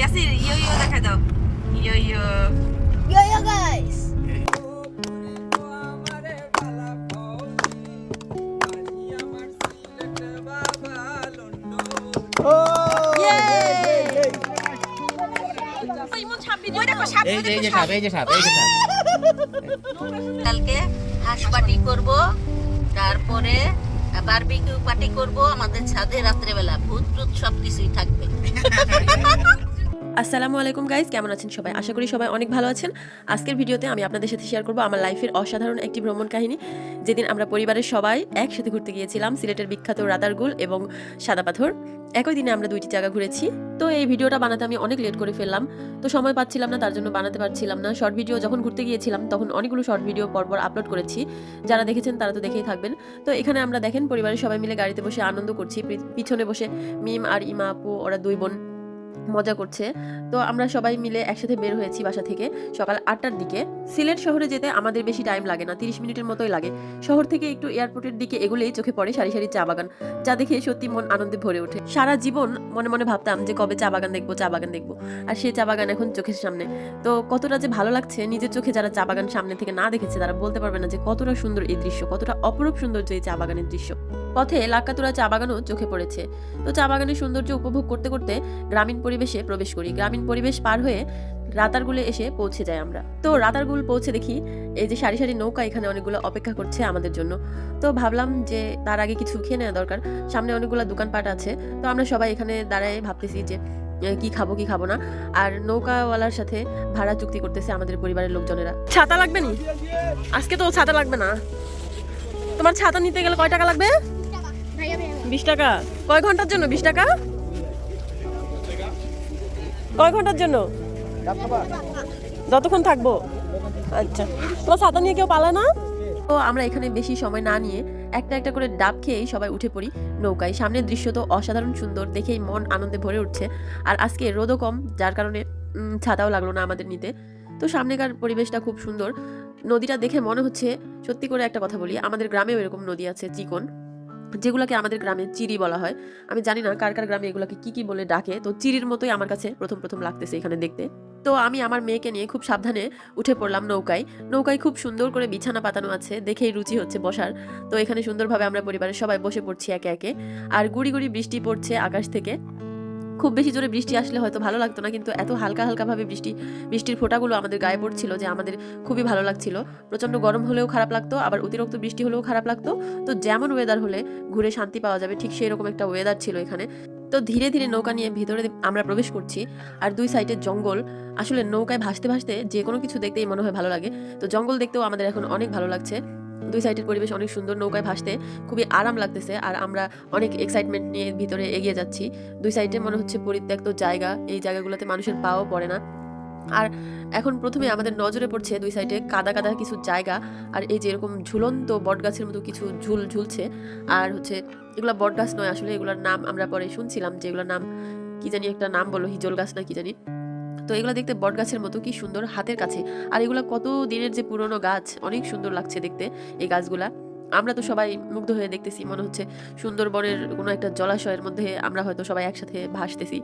ইয়াসির ইয়ো ইয়ো দেখা দাও ইয়ো ইয়ো সাপ কালকে হাঁস পার্টি করব তারপরে বারবিকিউ পার্টি করব আমাদের ছাদে রাত্রেবেলা ভূত টুত সব কিছুই থাকবে আসসালামু আলাইকুম গাইজ কেমন আছেন সবাই? আশা করি সবাই অনেক ভালো আছেন। আজকের ভিডিওতে আমি আপনাদের সাথে শেয়ার করব আমার লাইফের অসাধারণ একটি ভ্রমণ কাহিনী। যেদিন আমরা পরিবারের সবাই একসাথে ঘুরতে গিয়েছিলাম, সিলেটের বিখ্যাত রাতারগুল এবং সাদা পাথর। একই দিনে আমরা দুইটি জায়গা ঘুরেছি। তো এই ভিডিওটা বানাতে আমি অনেক লেট করে ফেললাম। তো সময় পাচ্ছিলাম না, তার জন্য বানাতে পারছিলাম না। শর্ট ভিডিও যখন ঘুরতে গিয়েছিলাম, তখন অনেকগুলো শর্ট ভিডিও পরপর আপলোড করেছি। যারা দেখেছেন, তারা তো দেখেই থাকবেন। তো এখানে আমরা দেখেন, পরিবারের সবাই মিলে গাড়িতে বসে আনন্দ করছি। পিছনে বসে মিম আর ইমা আপু, ওরা দুই বোন। মজা করছে। তো আমরা সবাই মিলে একসাথে বের হয়েছি বাসা থেকে সকাল আটটার দিকে। সিলেট শহরে যেতে আমাদের বেশি টাইম লাগে না, তিরিশ মিনিটের মতোই লাগে। শহর থেকে একটু এয়ারপোর্টের দিকে এগুলেই চোখে পড়ে সারি সারি চা বাগান, যা দেখে সত্যি মন আনন্দে ভরে ওঠে। সারা জীবন মনে মনে ভাবতাম যে কবে চা বাগান দেখব, চা বাগান দেখব। আর সেই চা বাগান এখন চোখের সামনে। তো কতটা যে ভালো লাগছে, নিজের চোখে যারা চা বাগান সামনে থেকে না দেখেছে, তারা বলতে পারবে না যে কতটা সুন্দর এই দৃশ্য, কতটা অপরূপ সৌন্দর্য এই চা বাগানের দৃশ্য। পথে লাক্কাতুরা চা বাগানও চোখে পড়েছে। তো চা বাগানের সৌন্দর্য উপভোগ করতে করতে গ্রামীণ পরিবেশে প্রবেশ করি। গ্রামীণ পরিবেশ পার হয়ে রাতারগুলে এসে পৌঁছে যাই আমরা। তো রাতারগুল পৌঁছে দেখি, এই যে সারি সারি নৌকা এখানে অনেকগুলো অপেক্ষা করছে আমাদের জন্য। তো ভাবলাম যে তার আগে কিছু খেয়ে নেওয়া দরকার। সামনে অনেকগুলো দোকানপাট আছে। তো আমরা সবাই এখানে দাঁড়ায় ভাবতেছি যে কি খাব কি খাব না। আর নৌকাওয়ালার সাথে ভাড়া চুক্তি করতেছে আমাদের পরিবারের লোকজনেরা। ছাতা লাগবে নি? আজকে তো ছাতা লাগবে না। তোমার ছাতা নিতে গেলে কয় টাকা লাগবে? বিশ টাকা। কয় ঘণ্টার জন্য? বিশ টাকা? কয় ঘণ্টার জন্য? যতক্ষণ থাকব। আচ্ছা। তোমার ছাতা নিয়ে কেউ পালা না? তো আমরা এখানে বেশি সময় না নিয়ে একটা একটা করে ডাব খেয়েই সবাই উঠে পড়ি নৌকায়। সামনের দৃশ্য তো অসাধারণ সুন্দর, দেখেই মন আনন্দে ভরে উঠছে। আর আজকে রোদও কম, যার কারণে ছাতাও লাগল না আমাদের নিতে। তো সামনেকার পরিবেশটা খুব সুন্দর। নদীটা দেখে মনে হচ্ছে, সত্যি করে একটা কথা বলি, আমাদের গ্রামেও এরকম নদী আছে, চিকন। যেগুলোকে আমাদের গ্রামে চিরি বলা হয়। আমি জানি না কার কার গ্রামে এগুলোকে কি কি বলে ডাকে। তো চিরির মতোই আমার কাছে প্রথম প্রথম লাগতেছে এখানে দেখতে। তো আমি আমার মেয়েকে নিয়ে খুব সাবধানে উঠে পড়লাম নৌকায়। নৌকায় খুব সুন্দর করে বিছানা পাতানো আছে, দেখেই রুচি হচ্ছে বসার। তো এখানে সুন্দরভাবে আমরা পরিবারের সবাই বসে পড়ছি একে একে। আর গুড়ি গুড়ি বৃষ্টি পড়ছে আকাশ থেকে। খুব বেশি জোরে বৃষ্টি আসলে হয়তো ভালো লাগতো না, কিন্তু এত হালকা হালকাভাবে বৃষ্টি, বৃষ্টির ফোঁটাগুলো আমাদের গায়ে পড়ছিল যে আমাদের খুবই ভালো লাগছিল। প্রচণ্ড গরম হলেও খারাপ লাগতো, আবার অতিরিক্ত বৃষ্টি হলেও খারাপ লাগতো। তো যেমন ওয়েদার হলে ঘুরে শান্তি পাওয়া যাবে, ঠিক সেই রকম একটা ওয়েদার ছিল এখানে। তো ধীরে ধীরে নৌকা নিয়ে ভিতরে আমরা প্রবেশ করছি, আর দুই সাইডে জঙ্গল। আসলে নৌকায় ভাসতে ভাসতে যে কোনো কিছু দেখতেই মনে হয় ভালো লাগে। তো জঙ্গল দেখতেও আমাদের এখন অনেক ভালো লাগছে। দুই সাইডের পরিবেশ অনেক সুন্দর নৌকায় ভাসতে খুবই আরাম লাগতেছে আর আমরা অনেক এক্সাইটমেন্ট নিয়ে ভিতরে এগিয়ে যাচ্ছি। দুই সাইডে মনে হচ্ছে পরিত্যক্ত জায়গা, এই জায়গাগুলোতে মানুষের পাও পড়ে না। আর এখন প্রথমে আমাদের নজরে পড়ছে দুই সাইডে কাদা কাদা কিছু জায়গা, আর এই যে এরকম ঝুলন্ত বটগাছের মতো কিছু ঝুল ঝুলছে। আর হচ্ছে এগুলো বটগাছ নয়, আসলে এগুলোর নাম আমরা পরে শুনছিলাম যে এগুলোর নাম কি জানি একটা নাম বলো হিজল গাছ না কি জানি। তো এগুলো দেখতে বট গাছের মতো কি সুন্দর হাতের কাছে। আর এগুলো কত দিনের যে পুরনো গাছ অনেক সুন্দর লাগছে দেখতে এই গাছগুলা। আমরা তো সবাই মুগ্ধ হয়ে দেখতেছি মনে হচ্ছে সুন্দরবনের কোনো একটা জলাশয়ের মধ্যে আমরা হয়তো সবাই একসাথে ভাসতেছি।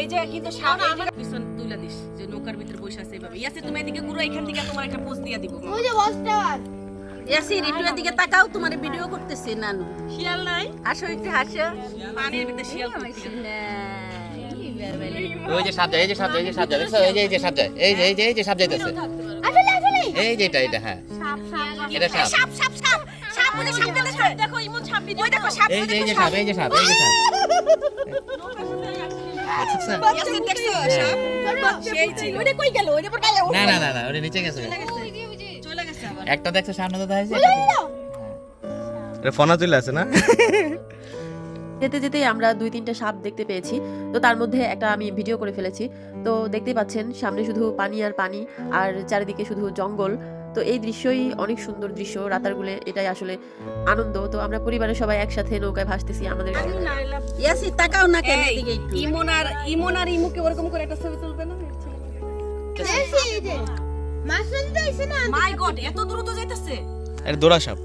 এই যে কিন্তু যে পিছন তুলে দিস যে নৌকার ভিতরে বসে আছে এভাবে। ইয়াসির তুমি এদিকে ঘুরো এখান থেকে তোমার একটা পোস্ট দিয়ে দিব। ওই যে বসটা ইয়াসির একটু দিকে তাকাও তোমার ভিডিও করতেছি নানু। শিয়াল নাই? আসো একটু হাসো। পানির ভিতরে শিয়াল। ওই যে সাপ যায় এই যে সাপ যায় এই যে সাপ যায় দেখছ এই যে এই যে সাপ যায় এই যে এই যে এই যে সাপ যাইতেছে। আসলে আসলে এই যে এটা এটা হ্যাঁ। এটা সাপ। সাপ সাপ সাপ সাপ ওই সাপ দেখো দেখো ইমন সাপ ভিডিও ওই দেখো সাপ এই যে এই যে সাপ এই যে সাপ এই যে সাপ। গেল? না না না না ওটা নিচে গেছে। চলে গেছে। আবার। একটা দেখছ সামনে ফোনা চলে আছে না? যেতে যেতেই আমরা দুই তিনটা সাপ দেখতে পেয়েছি। তো তার মধ্যে একটা আমি ভিডিও করে ফেলেছি। তো দেখতেই পাচ্ছেন সামনে শুধু পানি আর পানি আর চারিদিকে শুধু জঙ্গল। তো এই দৃশ্যই অনেক সুন্দর দৃশ্য রাতারগুলে। এটাই আসলে আনন্দ। তো আমরা পরিবারের সবাই একসাথে নৌকায় ভাসতেছি আমাদের ইয়াসির তাকাও না কেন এদিকে একটু। ইমন আর ইমন আর ইমুকে ওরকম করে একটা ছবি তুলবে না? মাই গড এত দ্রুত যাইতেছে। এটা দোরা সাপ।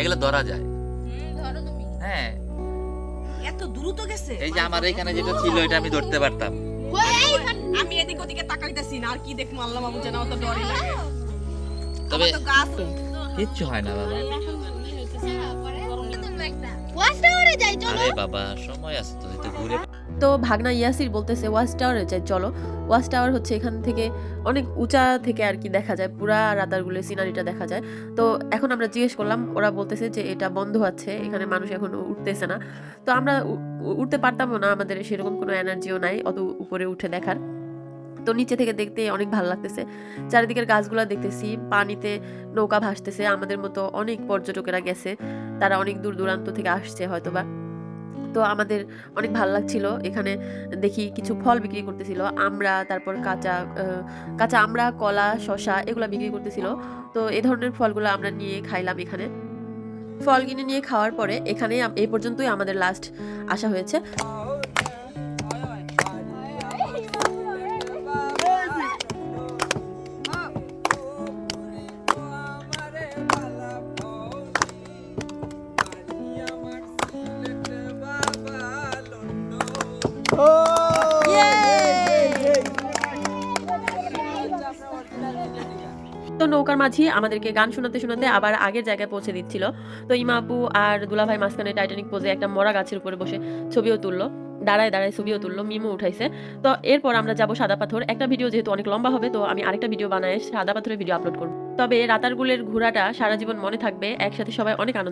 এগুলো ধরা যায়। হ্যাঁ এত দ্রুত গেছে। এই যে আমার এখানে যেটা ছিল এটা আমি ধরতে পারতাম। আমি এদিক ওদিকে তাকাইতেছি না আর কি দেখব আল্লাহ বাবু জানা অত ডরে লাগে। তবে তো কিচ্ছু হয় না বাবা। চলো। আরে বাবা সময় আছে তো ঘুরে তো ভাগনা ইয়াসির বলতেছে ওয়াচ টাওয়ারে যাই, চলো। ওয়াচ টাওয়ার হচ্ছে এখান থেকে অনেক উঁচা থেকে আর কি দেখা যায়, পুরা রাতারগুলো সিনারিটা দেখা যায়। তো এখন আমরা জিজ্ঞেস করলাম, ওরা বলতেছে যে এটা বন্ধ আছে, এখানে মানুষ এখন উঠতেছে না। তো আমরা উঠতে পারতামও না, আমাদের সেরকম কোনো এনার্জিও নাই, অত উপরে উঠে দেখার। তো নিচে থেকে দেখতে অনেক ভালো লাগতেছে। চারিদিকের গাছগুলো দেখতেছি, পানিতে নৌকা ভাসতেছে, আমাদের মতো অনেক পর্যটকেরা গেছে, তারা অনেক দূর দূরান্ত থেকে আসছে হয়তোবা। তো আমাদের অনেক ভালো লাগছিল। এখানে দেখি কিছু ফল বিক্রি করতেছিল, আমরা, তারপর কাঁচা কাঁচা আমরা, কলা শশা এগুলো বিক্রি করতেছিল। তো এ ধরনের ফলগুলো আমরা নিয়ে খাইলাম এখানে। ফল কিনে নিয়ে খাওয়ার পরে এখানে এই পর্যন্তই আমাদের লাস্ট আসা হয়েছে। তো নৌকার মাঝি আমাদেরকে গান শোনাতে শোনাতে আবার আগের জায়গায় পৌঁছে দিচ্ছিল। তো ইমা আপু আর দুলাভাই মাঝখানে টাইটানিক পোজে একটা মরা গাছের উপরে বসে ছবিও তুললো। দাঁড়ায় দাঁড়ায় ছবিও তুললো, মিমও উঠাইছে। তো এরপর আমরা যাব সাদা পাথর। একটা ভিডিও যেহেতু অনেক লম্বা হবে, তো আমি আরেকটা ভিডিও বানায় সাদা পাথরের ভিডিও আপলোড করব। তবে রাতারগুলের ঘোরাটা সারা জীবন মনে থাকবে, একসাথে সবাই অনেক আনন্দ